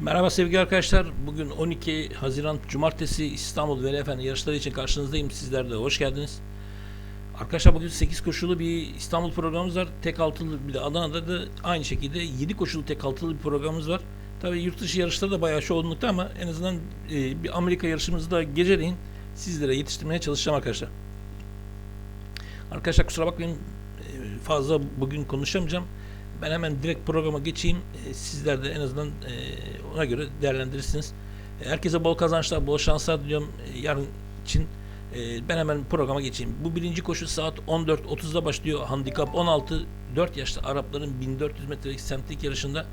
Merhaba sevgili arkadaşlar. Bugün 12 Haziran Cumartesi İstanbul Veli Efendi yarışları için karşınızdayım. Sizler de hoş geldiniz. Arkadaşlar bugün 8 koşulu bir İstanbul programımız var. Tek altılı bir de Adana'da da aynı şekilde 7 koşulu tek altılı bir programımız var. Tabii yurt dışı yarışları da bayağı çoğunlukta ama en azından e, bir Amerika yarışımızı da geceleyin sizlere yetiştirmeye çalışacağım arkadaşlar. Arkadaşlar kusura bakmayın e, fazla bugün konuşamayacağım. Ben hemen direkt programa geçeyim. E, Sizler de en azından e, ona göre değerlendirirsiniz. E, Herkese bol kazançlar, bol şanslar diliyorum e, yarın için. Ben hemen programa geçeyim. Bu birinci koşu saat 14.30'da başlıyor. Handikap 16, 4 yaşlı Arapların 1400 metrelik semtlik yarışında.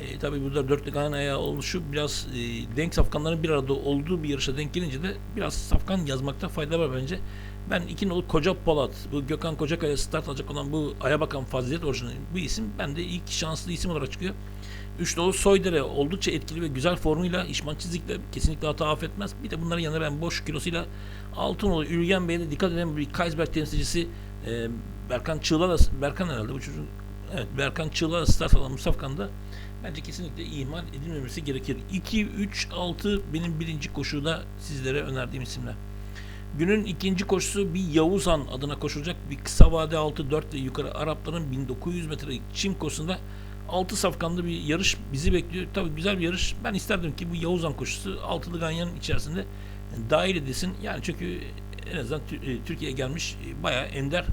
E, tabii burada dörtlük aynı ayağı oluşu biraz e, denk safkanların bir arada olduğu bir yarışa denk gelince de biraz safkan yazmakta fayda var bence. Ben iki nolu Koca Polat, bu Gökhan Kocakaya start alacak olan bu Aya Bakan Fazilet orijinali bu isim bende ilk şanslı isim olarak çıkıyor. Üç nolu Soydere oldukça etkili ve güzel formuyla İşman Çizik'le kesinlikle hata affetmez. Bir de bunların yanında ben boş kilosuyla altı nolu Ülgen Bey'e de dikkat eden bir Kaysberg temsilcisi e, Berkan Çığla da Berkan herhalde bu çocuk evet Berkan Çığla da start alan Mustafa'dan da bence kesinlikle ihmal edilmemesi gerekir. 2, 3, 6 benim birinci koşuda sizlere önerdiğim isimler. Günün ikinci koşusu bir Yavuzhan adına koşulacak bir kısa vade 6 4 ve yukarı Arapların 1900 metrelik çim koşusunda 6 safkanlı bir yarış bizi bekliyor. Tabii güzel bir yarış. Ben isterdim ki bu Yavuzhan koşusu altılı ganyanın içerisinde dahil edilsin. Yani çünkü en azından e, Türkiye'ye gelmiş e, bayağı ender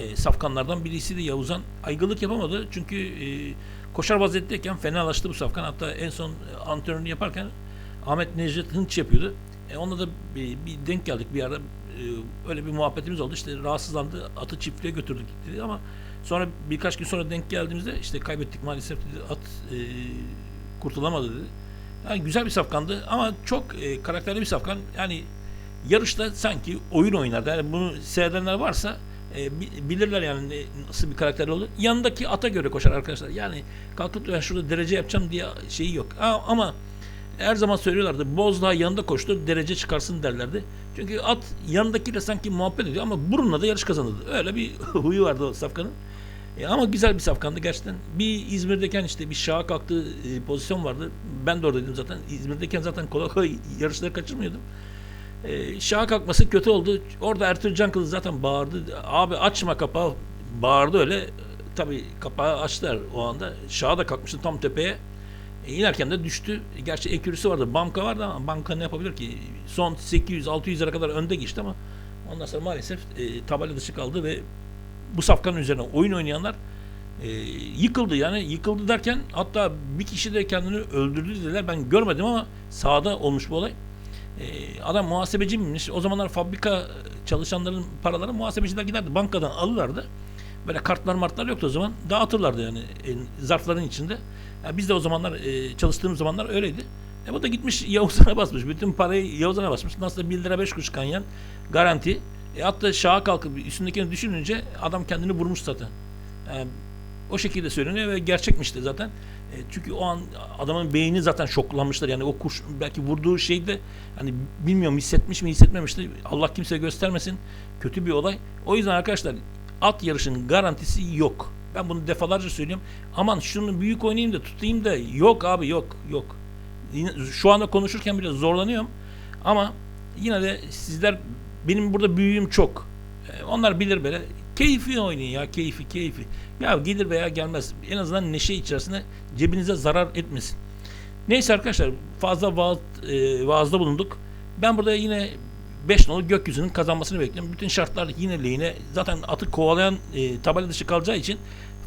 e, safkanlardan birisi de Yavuzhan. Aygılık yapamadı çünkü e, koşar vaziyetteyken fenalaştı bu safkan. Hatta en son e, antrenörünü yaparken Ahmet Necdet Hınç yapıyordu. E, onunla da bir, bir denk geldik bir ara. E, öyle bir muhabbetimiz oldu. İşte rahatsızlandı. Atı çiftliğe götürdük dedi ama sonra birkaç gün sonra denk geldiğimizde işte kaybettik maalesef dedi. At e, kurtulamadı dedi. Yani güzel bir safkandı ama çok e, karakterli bir safkan. Yani yarışta sanki oyun oynardı. Yani bunu seyredenler varsa e, bi- bilirler yani nasıl bir karakter olur. Yanındaki ata göre koşar arkadaşlar. Yani kalkıp ben şurada derece yapacağım diye şeyi yok. A- Ama her zaman söylüyorlardı. Bozdağ yanında koştur derece çıkarsın derlerdi. Çünkü at yanındakiyle sanki muhabbet ediyor ama burunla da yarış kazanırdı. Öyle bir huyu vardı o safkanın. E, ama güzel bir safkandı gerçekten. Bir İzmir'deyken işte bir şaha kalktığı e, pozisyon vardı. Ben de oradaydım zaten. İzmir'deyken zaten kolay kolay yarışları kaçırmıyordum. E, şaha kalkması kötü oldu. Orada Ertuğrul Can Kılıç zaten bağırdı. Abi açma kapağı. Bağırdı öyle. Tabii kapağı açtılar o anda. Şaha da kalkmıştı tam tepeye. İnerken de düştü. Gerçi ekürüsü vardı. Banka vardı ama banka ne yapabilir ki? Son 800-600'lere kadar önde geçti ama ondan sonra maalesef e, tabela dışı kaldı ve bu safkanın üzerine oyun oynayanlar e, yıkıldı. Yani yıkıldı derken hatta bir kişi de kendini öldürdü dediler. Ben görmedim ama sahada olmuş bu olay. E, adam muhasebeci miymiş? O zamanlar fabrika çalışanların paraları muhasebeciler giderdi. Bankadan alırlardı. Böyle kartlar martlar yoktu o zaman. Dağıtırlardı yani e, zarfların içinde. Ya biz de o zamanlar e, çalıştığımız zamanlar öyleydi. E bu da gitmiş Yavuzhan'a basmış. Bütün parayı Yavuzhan'a basmış. Nasıl 1 lira 5 kuruş kanyan garanti. E hatta şaha kalkıp üstündekini düşününce adam kendini vurmuş zaten. Yani o şekilde söyleniyor ve gerçekmiş de zaten. E, çünkü o an adamın beyni zaten şoklanmışlar. Yani o kuş belki vurduğu şey de hani bilmiyorum hissetmiş mi hissetmemişti. Allah kimseye göstermesin. Kötü bir olay. O yüzden arkadaşlar at yarışının garantisi yok. Ben bunu defalarca söylüyorum. Aman şunu büyük oynayayım da tutayım da yok abi yok yok. Şu anda konuşurken bile zorlanıyorum. Ama yine de sizler benim burada büyüğüm çok. E, Onlar bilir böyle. Keyfi oynayın ya keyfi keyfi. Ya gelir veya gelmez. En azından neşe içerisinde cebinize zarar etmesin. Neyse arkadaşlar fazla vaaz, e, vaazda bulunduk. Ben burada yine 5 nolu gökyüzünün kazanmasını bekliyorum. Bütün şartlar yine lehine. Zaten atı kovalayan e, tabela dışı kalacağı için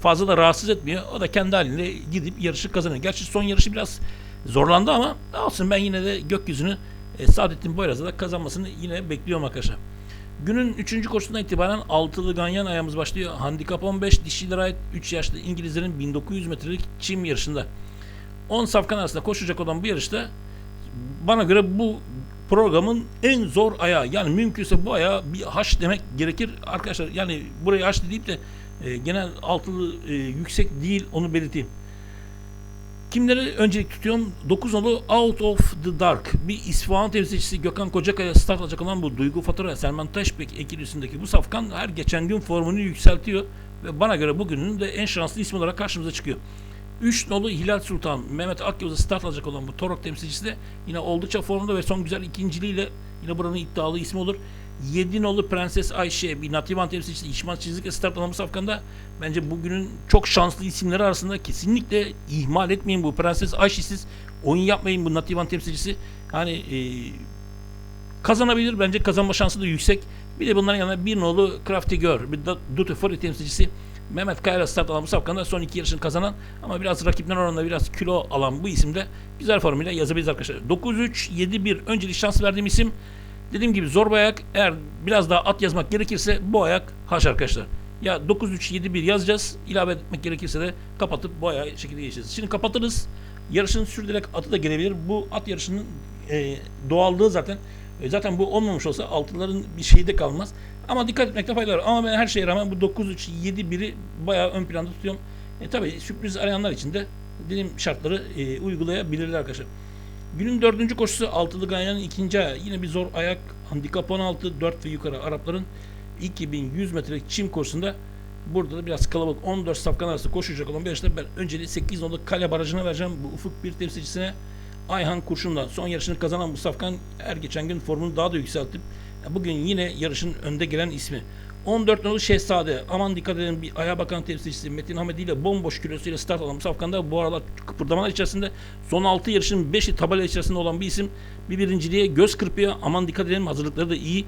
fazla da rahatsız etmiyor. O da kendi halinde gidip yarışı kazanıyor. Gerçi son yarışı biraz zorlandı ama olsun ben yine de gökyüzünü e, Saadettin Boyraz'a da kazanmasını yine bekliyorum arkadaşlar. Günün 3. koşusundan itibaren altılı ganyan ayağımız başlıyor. Handikap 15 dişilere ait 3 yaşlı İngilizlerin 1900 metrelik çim yarışında. 10 safkan arasında koşacak olan bu yarışta bana göre bu programın en zor ayağı. Yani mümkünse bu ayağı bir haş demek gerekir. Arkadaşlar yani burayı haş deyip de e, genel altılı e, yüksek değil onu belirteyim. Kimleri öncelik tutuyorum? 9 nolu Out of the Dark. Bir İsfahan temsilcisi Gökhan Kocakaya start alacak olan bu Duygu Fatura, Selman Taşbek ikilisindeki bu safkan her geçen gün formunu yükseltiyor. Ve bana göre bugünün de en şanslı ismi olarak karşımıza çıkıyor. 3 nolu Hilal Sultan Mehmet Akyavuz'a start alacak olan bu Torok temsilcisi de yine oldukça formda ve son güzel ikinciliğiyle yine buranın iddialı ismi olur. 7 nolu Prenses Ayşe bir Nativan temsilcisi İşman Çizik'le start alan bu safkanda bence bugünün çok şanslı isimleri arasında kesinlikle ihmal etmeyin bu Prenses Ayşe'siz oyun yapmayın bu Nativan temsilcisi. Hani e, kazanabilir bence kazanma şansı da yüksek. Bir de bunların yanında bir nolu Crafty Gör, bir Duty Fury temsilcisi Mehmet Kayra start alan bu safkanda son iki yarışını kazanan ama biraz rakipler oranında biraz kilo alan bu isimde güzel formuyla yazabiliriz arkadaşlar. 9-3-7-1 öncelik şans verdiğim isim dediğim gibi zor bir ayak eğer biraz daha at yazmak gerekirse bu ayak haş arkadaşlar. Ya 9-3-7-1 yazacağız ilave etmek gerekirse de kapatıp bu ayağı şekilde geçeceğiz. Şimdi kapatırız yarışın sürdürerek atı da gelebilir. Bu at yarışının e, doğallığı zaten e, zaten bu olmamış olsa altıların bir şeyi de kalmaz. Ama dikkat etmekte fayda var. Ama ben her şeye rağmen bu 9-3-7-1'i bayağı ön planda tutuyorum. E, tabii sürpriz arayanlar için de dediğim şartları e, uygulayabilirler arkadaşlar. Günün dördüncü koşusu altılı ganyanın ikinci ayağı. Yine bir zor ayak. Handikap 16, 4 ve yukarı Arapların 2100 metrelik çim koşusunda Burada da biraz kalabalık 14 safkan arası koşacak olan bir yarışta ben önceliği 8 nolu kale barajına vereceğim. Bu ufuk bir temsilcisine Ayhan Kurşun'dan son yarışını kazanan bu safkan her geçen gün formunu daha da yükseltip bugün yine yarışın önde gelen ismi. 14 nolu Şehzade. Aman dikkat edin bir ayağa bakan temsilcisi Metin Hamedi ile bomboş kilosuyla start alan safkanda bu aralar kıpırdamalar içerisinde son 6 yarışın 5'i tabela içerisinde olan bir isim. Bir birinciliğe göz kırpıyor. Aman dikkat edelim hazırlıkları da iyi.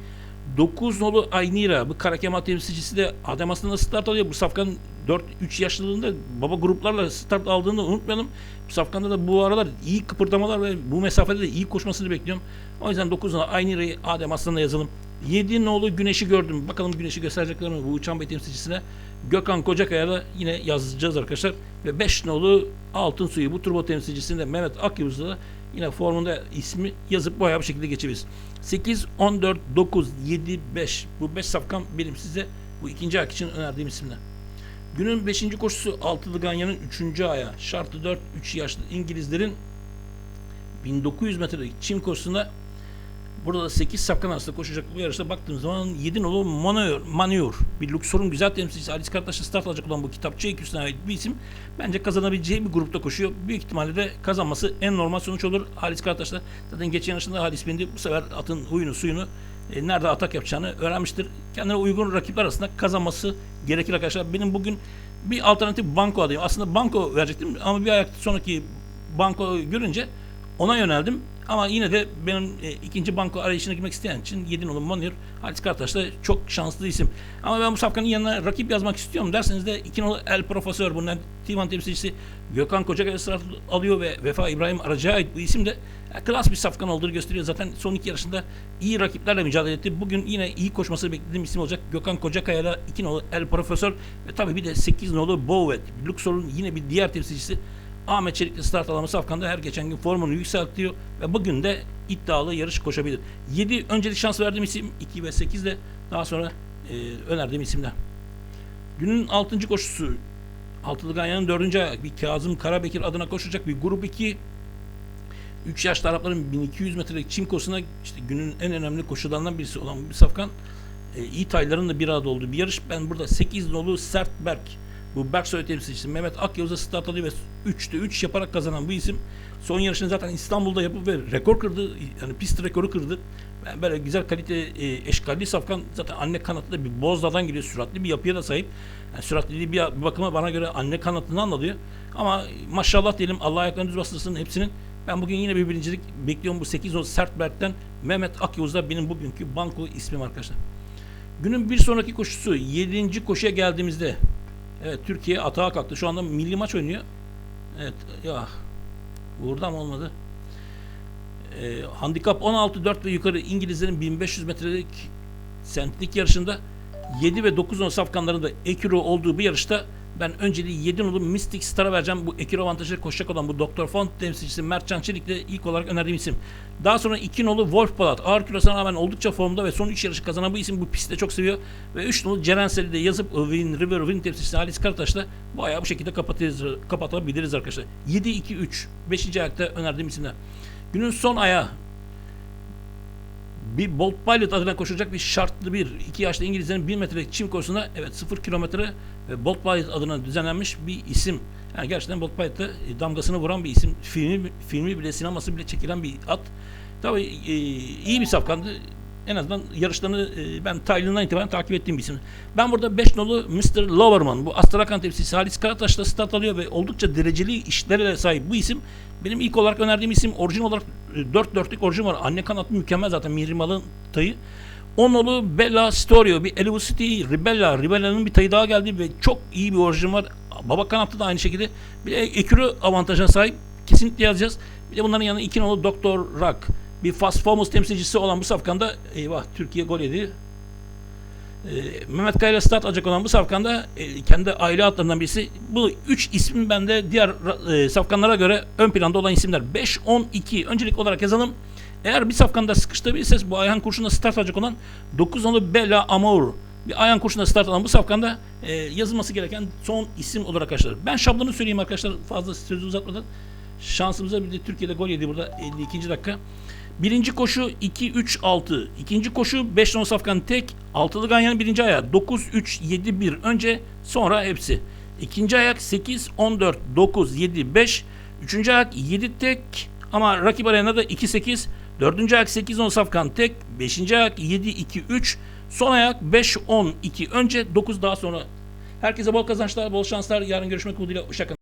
9 nolu Aynira bu Karakemal temsilcisi de Adem aslında start alıyor. Bu safkan 4-3 yaşlılığında baba gruplarla start aldığını unutmayalım. Safkanda da bu aralar iyi kıpırdamalar ve bu mesafede de iyi koşmasını bekliyorum. O yüzden 9 nolu Aynira'yı Adem Aslan'la yazalım. 7 nolu Güneş'i gördüm. Bakalım Güneş'i gösterecekler mi bu Uçan Bey temsilcisine. Gökhan Kocakaya da yine yazacağız arkadaşlar. Ve 5 nolu Altın Suyu bu turbo temsilcisinde Mehmet Akyavuz'da da yine formunda ismi yazıp bayağı bir şekilde geçebiliriz. 8, 14, 9, 7, 5. Bu 5 safkan benim size bu ikinci ayak için önerdiğim isimler. Günün 5. koşusu Altılı Ganyan'ın 3. aya. Şartı 4, 3 yaşlı İngilizlerin 1900 metrelik çim koşusunda Burada da 8 safkan arasında koşacak bu yarışta baktığımız zaman 7 nolu Manur, Manur bir Luxor'un güzel temsilcisi Alice Kartaş'la start alacak olan bu kitapçı eküsüne ait bir isim. Bence kazanabileceği bir grupta koşuyor. Büyük ihtimalle de kazanması en normal sonuç olur. Halis Kartaş'la zaten geçen yarışında Halis Bindi bu sefer atın huyunu suyunu e, nerede atak yapacağını öğrenmiştir. Kendine uygun rakipler arasında kazanması gerekir arkadaşlar. Benim bugün bir alternatif banko adayım. Aslında banko verecektim ama bir ayak sonraki banko görünce ona yöneldim. Ama yine de benim e, ikinci banko arayışına girmek isteyen için 7 nolu Monir Halis Kartaş da çok şanslı isim. Ama ben bu safkanın yanına rakip yazmak istiyorum derseniz de 2 nolu El Profesör bundan Tivan temsilcisi Gökhan Kocakaya ısrar alıyor ve Vefa İbrahim Aracı'ya ait bu isim de e, klas bir safkan olduğunu gösteriyor. Zaten son iki yarışında iyi rakiplerle mücadele etti. Bugün yine iyi koşması beklediğim isim olacak. Gökhan Kocakaya ile 2 nolu El Profesör ve tabii bir de 8 nolu Bovet. Luxor'un yine bir diğer temsilcisi Ahmet Çelik'le start alan Safkan'da her geçen gün formunu yükseltiyor ve bugün de iddialı yarış koşabilir. 7 öncelik şans verdiğim isim 2 ve 8 de daha sonra e, önerdiğim isimler. Günün 6. koşusu Altılı Ganyan'ın 4. ayağı bir Kazım Karabekir adına koşacak bir grup 2 3 yaşlı Arapların 1200 metrelik çim koşusuna işte günün en önemli koşularından birisi olan bir safkan e, iyi tayların da bir arada olduğu bir yarış. Ben burada 8 nolu Sertberk bu Berksoy temsilcisi Mehmet Akyavuz'a start alıyor ve 3'te 3 yaparak kazanan bu isim son yarışını zaten İstanbul'da yapıp ve rekor kırdı. Yani pist rekoru kırdı. Yani böyle güzel kalite e, eşkalli safkan zaten anne kanatlı bir bozdadan geliyor. Süratli bir yapıya da sahip. Yani süratliliği bir, bir bakıma bana göre anne kanatından alıyor. Ama maşallah diyelim Allah ayaklarını düz bastırsın hepsinin. Ben bugün yine bir birincilik bekliyorum bu 8 o Sertberk'ten Mehmet Akyavuz'da benim bugünkü banko ismim arkadaşlar. Günün bir sonraki koşusu 7. koşuya geldiğimizde Evet Türkiye atağa kalktı. Şu anda milli maç oynuyor. Evet ya burada mı olmadı? Ee, handikap 16-4 ve yukarı İngilizlerin 1500 metrelik sentlik yarışında 7 ve 9 on safkanlarında Ekiro olduğu bir yarışta ben önceliği 7 nolu Mystic Star'a vereceğim. Bu Ekiro avantajı koşacak olan bu Doktor Font temsilcisi Mertcan Çelik'le ilk olarak önerdiğim isim. Daha sonra 2 nolu Wolf Palat. Ağır kilosuna rağmen oldukça formda ve son 3 yarışı kazanan bu isim bu pistte çok seviyor. Ve 3 nolu Ceren de yazıp Win River Win temsilcisi Halis Karataş'la bayağı bu şekilde kapatabiliriz, kapatabiliriz arkadaşlar. 7-2-3. 5. ayakta önerdiğim isimler. Günün son ayağı bir Bolt Pilot adına koşacak bir şartlı bir iki yaşlı İngilizlerin 1 metrelik çim koşusunda evet 0 kilometre ve Bolt Pilot adına düzenlenmiş bir isim. Yani gerçekten Bolt Pilot'ta e, damgasını vuran bir isim. Filmi, filmi bile sineması bile çekilen bir at. Tabii e, iyi bir safkandı. En azından yarışlarını e, ben Tayland'dan itibaren takip ettiğim bir isim. Ben burada 5 nolu Mr. Loverman, bu Astrakan temsilcisi Halis Karataş'la start alıyor ve oldukça dereceli işlere sahip bu isim. Benim ilk olarak önerdiğim isim orijin olarak 4 dörtlük orijin var. Anne kanatı mükemmel zaten Mihrimal'ın tayı. 10 nolu Bella Storio, bir Elvusity Ribella, Ribella'nın bir tayı daha geldi ve çok iyi bir orijin var. Baba kanatta da aynı şekilde. Bir ekürü avantajına sahip. Kesinlikle yazacağız. Bir de bunların yanında 2 nolu Doktor Rock. Bir Fast Famous temsilcisi olan bu safkanda eyvah Türkiye gol yedi. Ee, Mehmet Kaya ile start alacak olan bu safkanda e, kendi aile atlarından birisi. Bu üç ismin bende diğer e, safkanlara göre ön planda olan isimler. 5-10-2 öncelik olarak yazalım. Eğer bir safkanda sıkıştırabilirseniz bu Ayhan Kurşun'da start alacak olan 9 nolu Bella Amour. Bir Ayhan Kurşun'da start alan bu safkanda e, yazılması gereken son isim olarak arkadaşlar. Ben şablonu söyleyeyim arkadaşlar fazla sözü uzatmadan. Şansımıza bir de Türkiye'de gol yedi burada 52. dakika. Birinci koşu 2-3-6. İkinci koşu 5 non safkan tek. Altılı ganyanın birinci ayağı 9-3-7-1 önce sonra hepsi. İkinci ayak 8-14-9-7-5. Üçüncü ayak 7 tek ama rakip arenada 2-8. Dördüncü ayak 8-10 safkan tek. Beşinci ayak 7-2-3. Son ayak 5-10-2 önce 9 daha sonra. Herkese bol kazançlar, bol şanslar. Yarın görüşmek umuduyla. Hoşçakalın.